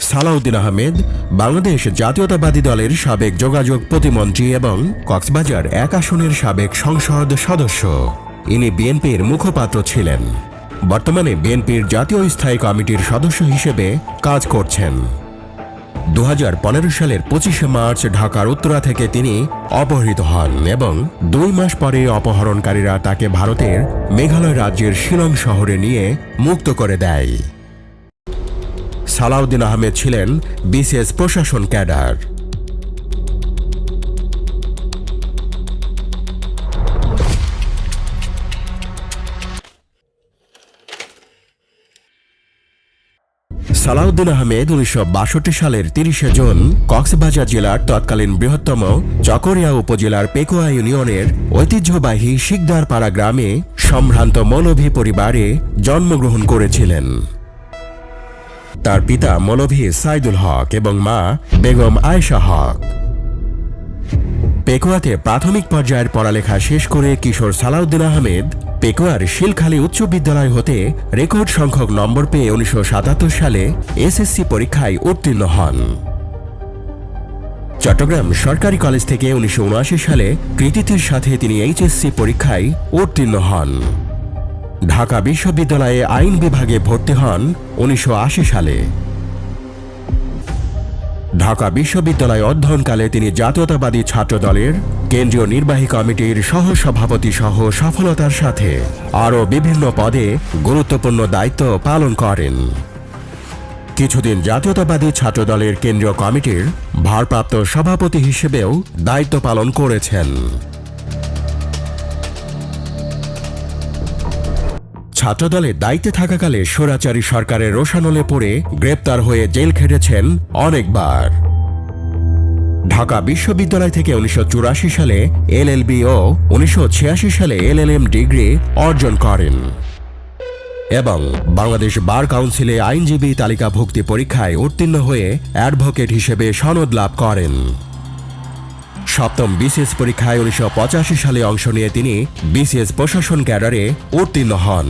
সালাউদ্দিন আহমেদ, বাংলাদেশ জাতীয়তাবাদী দলের সাবেক যোগাযোগ প্রতিমন্ত্রী এবং কক্সবাজার এক আসনের সাবেক সংসদ সদস্য। ইনি বিএনপির মুখপাত্র ছিলেন। বর্তমানে বিএনপির জাতীয় স্থায়ী কমিটির সদস্য হিসেবে কাজ করছেন। দু হাজার পনেরো সালের পঁচিশে মার্চ ঢাকার উত্তরা থেকে তিনি অপহৃত হন এবং দুই মাস পরে অপহরণকারীরা তাকে ভারতের মেঘালয় রাজ্যের শিলং শহরে নিয়ে মুক্ত করে দেয়। সালাউদ্দিন আহমেদ ছিলেন বিসিএস প্রশাসন ক্যাডার। সালাউদ্দিন আহমেদ উনিশশো বাষট্টি সালের তিরিশে জুন কক্সবাজার জেলার তৎকালীন বৃহত্তম চকরিয়া উপজেলার পেকুয়া ইউনিয়নের ঐতিহ্যবাহী শিকদারপাড়া গ্রামে সম্ভ্রান্ত মৌলভী পরিবারে জন্মগ্রহণ করেছিলেন। তার পিতা মৌলভী সাইদুল হক এবং মা বেগম আয়েশা হক। পেকুয়াতে প্রাথমিক পর্যায়ের পড়ালেখা শেষ করে কিশোর সালাউদ্দিন আহমেদ পেকুয়ার শিলখালী উচ্চ বিদ্যালয় হতে রেকর্ড সংখ্যক নম্বর পেয়ে উনিশশো সাতাত্তর সালে এসএসসি পরীক্ষায় উত্তীর্ণ হন। চট্টগ্রাম সরকারি কলেজ থেকে উনিশশো উনআশি সালে কৃতিত্বের সাথে তিনি এইচএসসি পরীক্ষায় উত্তীর্ণ হন। ঢাকা বিশ্ববিদ্যালয়ে আইন বিভাগে ভর্তি হন উনিশশো আশি সালে। ঢাকা বিশ্ববিদ্যালয়ে অধ্যয়নকালে তিনি জাতীয়তাবাদী ছাত্র দলের কেন্দ্রীয় নির্বাহী কমিটির সহ সভাপতি সহ সফলতার সাথে আরও বিভিন্ন পদে গুরুত্বপূর্ণ দায়িত্ব পালন করেন। কিছুদিন জাতীয়তাবাদী ছাত্র দলের কেন্দ্রীয় কমিটির ভারপ্রাপ্ত সভাপতি হিসেবেও দায়িত্ব পালন করেছেন। ছাত্রদলে দায়িত্বে থাকাকালে স্বৈরাচারী সরকারের রোশানলে পড়ে গ্রেপ্তার হয়ে জেল খেটেছেন অনেকবার। ঢাকা বিশ্ববিদ্যালয় থেকে উনিশশো চুরাশি সালে এলএলবি ও উনিশশো ছিয়াশি সালে এলএলএম ডিগ্রি অর্জন করেন। এবং বাংলাদেশ বার কাউন্সিলে আইনজীবী তালিকাভুক্তি পরীক্ষায় উত্তীর্ণ হয়ে অ্যাডভোকেট হিসেবে সনদ লাভ করেন। সপ্তম বিসিএস পরীক্ষায় উনিশশো পঁচাশি সালে অংশ নিয়ে তিনি বিসিএস প্রশাসন ক্যাডারে উত্তীর্ণ হন।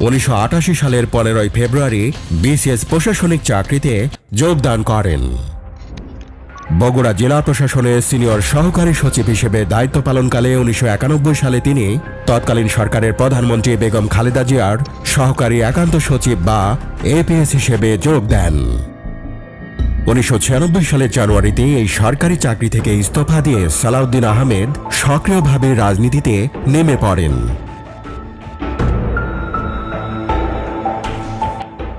উনিশশো আটাশি সালের পনেরোই ফেব্রুয়ারি বিসিএস প্রশাসনিক চাকরিতে যোগদান করেন। বগুড়া জেলা প্রশাসনের সিনিয়র সহকারী সচিব হিসেবে দায়িত্ব পালনকালে উনিশশো একানব্বই সালে তিনি তৎকালীন সরকারের প্রধানমন্ত্রী বেগম খালেদা জিয়ার সহকারী একান্ত সচিব বা এপিএস হিসেবে যোগ দেন। উনিশশো ছিয়ানব্বই সালের জানুয়ারিতে এই সরকারি চাকরি থেকে ইস্তফা দিয়ে সালাউদ্দিন আহমেদ সক্রিয়ভাবে রাজনীতিতে নেমে পড়েন।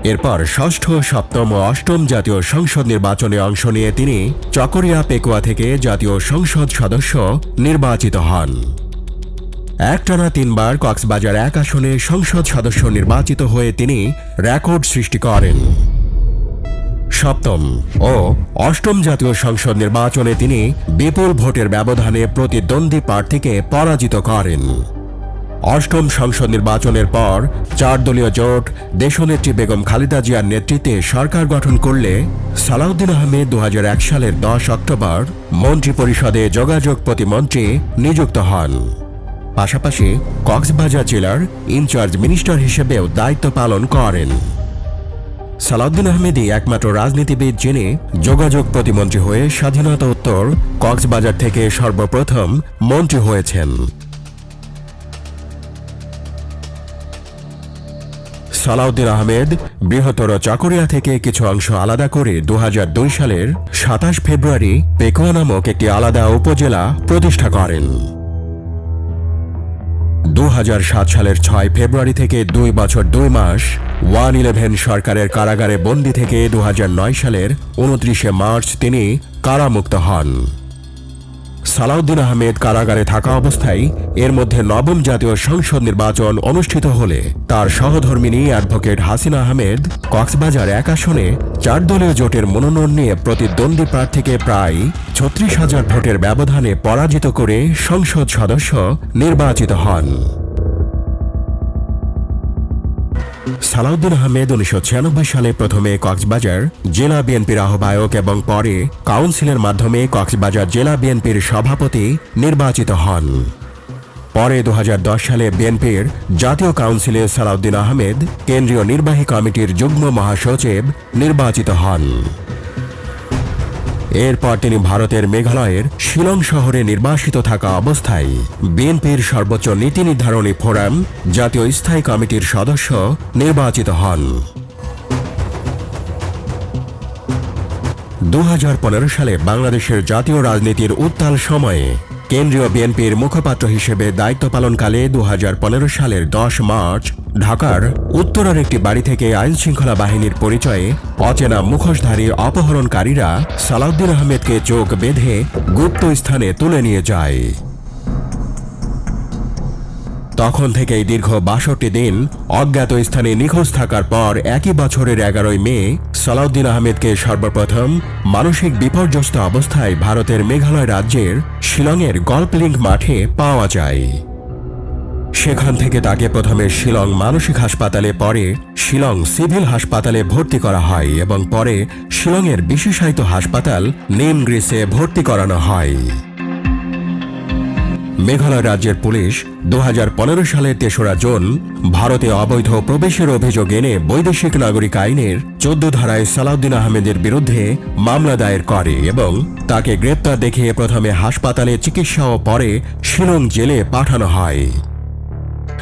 এরপর ষষ্ঠ, সপ্তম ও অষ্টম জাতীয় সংসদ নির্বাচনে অংশ নিয়ে তিনি চকরিয়া পেকুয়া থেকে জাতীয় সংসদ সদস্য নির্বাচিত হন। একটানা তিনবার কক্সবাজার এক আসনে সংসদ সদস্য নির্বাচিত হয়ে তিনি রেকর্ড সৃষ্টি করেন। সপ্তম ও অষ্টম জাতীয় সংসদ নির্বাচনে তিনি বিপুল ভোটের ব্যবধানে প্রতিদ্বন্দ্বী প্রার্থীকে পরাজিত করেন। অষ্টম সংসদ নির্বাচনের পর চার দলীয় জোট দেশনেত্রী বেগম খালেদা জিয়ার নেতৃত্বে সরকার গঠন করলে সালাউদ্দিন আহমেদ দু হাজার এক সালের দশ অক্টোবর মন্ত্রিপরিষদে যোগাযোগ প্রতিমন্ত্রী নিযুক্ত হন। পাশাপাশি কক্সবাজার জেলার ইনচার্জ মিনিস্টার হিসেবেও দায়িত্ব পালন করেন। সালাউদ্দিন আহমেদই একমাত্র রাজনীতিবিদ যিনি যোগাযোগ প্রতিমন্ত্রী হয়ে স্বাধীনতা উত্তর কক্সবাজার থেকে সর্বপ্রথম মন্ত্রী হয়েছেন। সালাউদ্দিন আহমেদ বৃহত্তর চাকরিয়া থেকে কিছু অংশ আলাদা করে দু হাজার দুই সালের সাতাশ ফেব্রুয়ারি পেকুয়া নামক একটি আলাদা উপজেলা প্রতিষ্ঠা করেন। দু হাজার সাত সালের ছয় ফেব্রুয়ারি থেকে দুই বছর দুই মাস ওয়ান ইলেভেন সরকারের কারাগারে বন্দী থেকে দু হাজার নয় সালের উনত্রিশে মার্চ তিনি কারামুক্ত হন। সালাউদ্দিন আহমেদ কারাগারে থাকা অবস্থায় এর মধ্যে নবম জাতীয় সংসদ নির্বাচন অনুষ্ঠিত হলে তার সহধর্মিনী অ্যাডভোকেট হাসিনা আহমেদ কক্সবাজার এক আসনে চার দলীয় জোটের মনোনয়ন নিয়ে প্রতিদ্বন্দ্বী প্রার্থীকে প্রায় ছত্রিশ হাজার ভোটের ব্যবধানে পরাজিত করে সংসদ সদস্য নির্বাচিত হন। সালাউদ্দিন আহমেদ উনিশশো ছিয়ানব্বই সালে প্রথমে কক্সবাজার জেলা বিএনপির আহ্বায়ক এবং পরে কাউন্সিলের মাধ্যমে কক্সবাজার জেলা বিএনপির সভাপতি নির্বাচিত হন। পরে দু হাজার দশ সালে বিএনপির জাতীয় কাউন্সিলে সালাউদ্দিন আহমেদ কেন্দ্রীয় নির্বাহী কমিটির যুগ্ম মহাসচিব নির্বাচিত হন। এরপর তিনি ভারতের মেঘালয়ের শিলং শহরে নির্বাসিত থাকা অবস্থায় বিএনপির সর্বোচ্চ নীতি নির্ধারণী ফোরাম জাতীয় স্থায়ী কমিটির সদস্য নির্বাচিত হন। দু হাজার পনেরো সালে বাংলাদেশের জাতীয় রাজনীতির উত্তাল সময়ে কেন্দ্রীয় বিএনপির মুখপাত্র হিসেবে দায়িত্ব পালনকালে দু হাজার পনেরো সালের দশ মার্চ ঢাকার উত্তরার একটি বাড়ি থেকে আইন শৃঙ্খলা বাহিনীর পরিচয়ে অচেনা মুখোশধারী অপহরণকারীরা সালাউদ্দিন আহমেদকে চোখ বেঁধে গুপ্ত স্থানে তুলে নিয়ে যায়। তখন থেকেই দীর্ঘ বাষট্টি দিন অজ্ঞাত স্থানে নিখোঁজ থাকার পর একই বছরের এগারোই মে সালাউদ্দিন আহমেদকে সর্বপ্রথম মানসিক বিপর্যস্ত অবস্থায় ভারতের মেঘালয় রাজ্যের শিলংয়ের গল্প লিঙ্ক মাঠে পাওয়া যায়। সেখান থেকে তাকে প্রথমে শিলং মানসিক হাসপাতালে, পরে শিলং সিভিল হাসপাতালে ভর্তি করা হয় এবং পরে শিলংয়ের বিশেষায়িত হাসপাতাল নিম গ্রিসে ভর্তি করানো হয়। মেঘালয় রাজ্যের পুলিশ দু হাজার পনেরো সালের তেসরা জুন ভারতে অবৈধ প্রবেশের অভিযোগ এনে বৈদেশিক নাগরিক আইনের চোদ্দ ধারায় সালাউদ্দিন আহমেদের বিরুদ্ধে মামলা দায়ের করে এবং তাকে গ্রেপ্তার দেখিয়ে প্রথমে হাসপাতালে চিকিৎসা ও পরে শিলং জেলে পাঠানো হয়।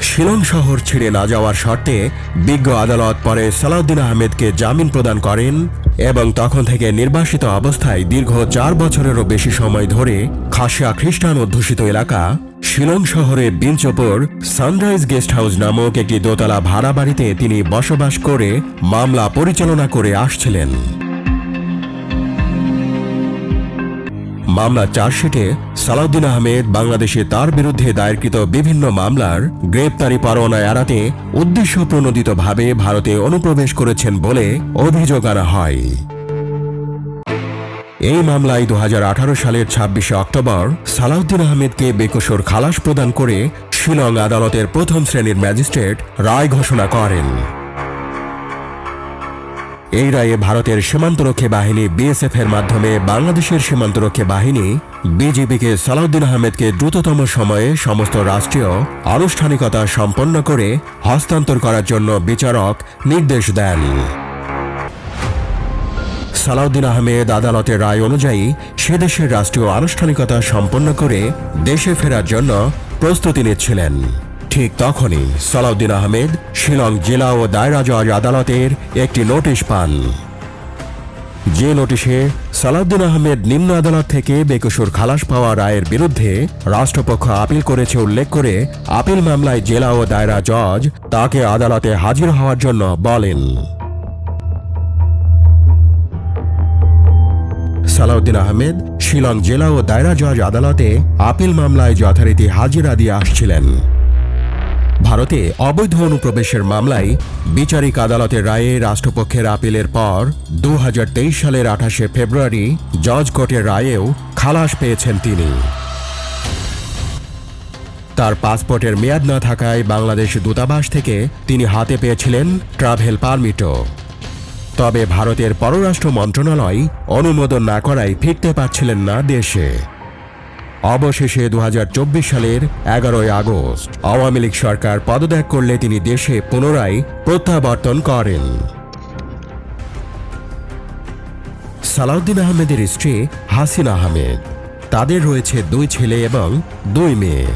শিলং শহর ছেড়ে না যাওয়ার শর্তে বিজ্ঞ আদালত পরে সালাউদ্দিন আহমেদকে জামিন প্রদান করেন এবং তখন থেকে নির্বাসিত অবস্থায় দীর্ঘ চার বছরেরও বেশি সময় ধরে খাসিয়া খ্রিস্টান অধ্যুষিত এলাকা শিলং শহরে বিঞ্চপুর সানরাইজ গেস্ট হাউস নামক একটি দোতলা ভাড়া বাড়িতে তিনি বসবাস করে মামলা পরিচালনা করে আসছিলেন। মামলা চার্জশিটে সালাউদ্দিন আহমেদ বাংলাদেশে তার বিরুদ্ধে দায়েরকৃত বিভিন্ন মামলার গ্রেপ্তারি পরোয়ানা এড়াতে উদ্দেশ্য প্রণোদিতভাবে ভারতে অনুপ্রবেশ করেছেন বলে অভিযোগ আনা হয়। এই মামলায় দু হাজার আঠারো সালের ছাব্বিশে অক্টোবর সালাউদ্দিন আহমেদকে বেকসুর খালাস প্রদান করে শিলং আদালতের প্রথম শ্রেণির ম্যাজিস্ট্রেট রায় ঘোষণা করেন। এই রায়ে ভারতের সীমান্তরক্ষী বাহিনী বিএসএফ এর মাধ্যমে বাংলাদেশের সীমান্তরক্ষী বাহিনী বিজিবিকে সালাউদ্দিন আহমেদকে দ্রুততম সময়ে সমস্ত রাষ্ট্রীয় আনুষ্ঠানিকতা সম্পন্ন করে হস্তান্তর করার জন্য বিচারক নির্দেশ দেন। সালাউদ্দিন আহমেদ আদালতের রায় অনুযায়ী সে দেশের রাষ্ট্রীয় আনুষ্ঠানিকতা সম্পন্ন করে দেশে ফেরার জন্য প্রস্তুতি নিচ্ছিলেন। ঠিক তখনই সালাউদ্দিন আহমেদ শিলং জেলা ও দায়রা জজ আদালতের একটি নোটিশ পান। যে নোটিশে সালাউদ্দিন আহমেদ নিম্ন আদালত থেকে বেকসুর খালাস পাওয়া রায়ের বিরুদ্ধে রাষ্ট্রপক্ষ আপিল করেছে উল্লেখ করে আপিল মামলায় জেলা ও দায়রা জজ তাকে আদালতে হাজির হওয়ার জন্য বলেন। সালাউদ্দিন আহমেদ শিলং জেলা ও দায়রা জজ আদালতে আপিল মামলায় যথারীতি হাজিরা দিয়ে আসছিলেন। ভারতে অবৈধ অনুপ্রবেশের মামলায় বিচারিক আদালতের রায়ে রাষ্ট্রপক্ষের আপিলের পর দু হাজার তেইশ সালের আঠাশে ফেব্রুয়ারি জজ কোর্টের রায়েও খালাস পেয়েছেন তিনি। তার পাসপোর্টের মেয়াদ না থাকায় বাংলাদেশ দূতাবাস থেকে তিনি হাতে পেয়েছিলেন ট্রাভেল পারমিটও। তবে ভারতের পররাষ্ট্র মন্ত্রণালয় অনুমোদন না করায় ফিরতে পারছিলেন না দেশে। অবশেষে দু হাজার চব্বিশ সালের এগারোই আগস্ট আওয়ামী লীগ সরকার পদত্যাগ করলে তিনি দেশে পুনরায় প্রত্যাবর্তন করেন। সালাউদ্দিন আহমেদের স্ত্রী হাসিন আহমেদ। তাদের রয়েছে দুই ছেলে এবং দুই মেয়ে।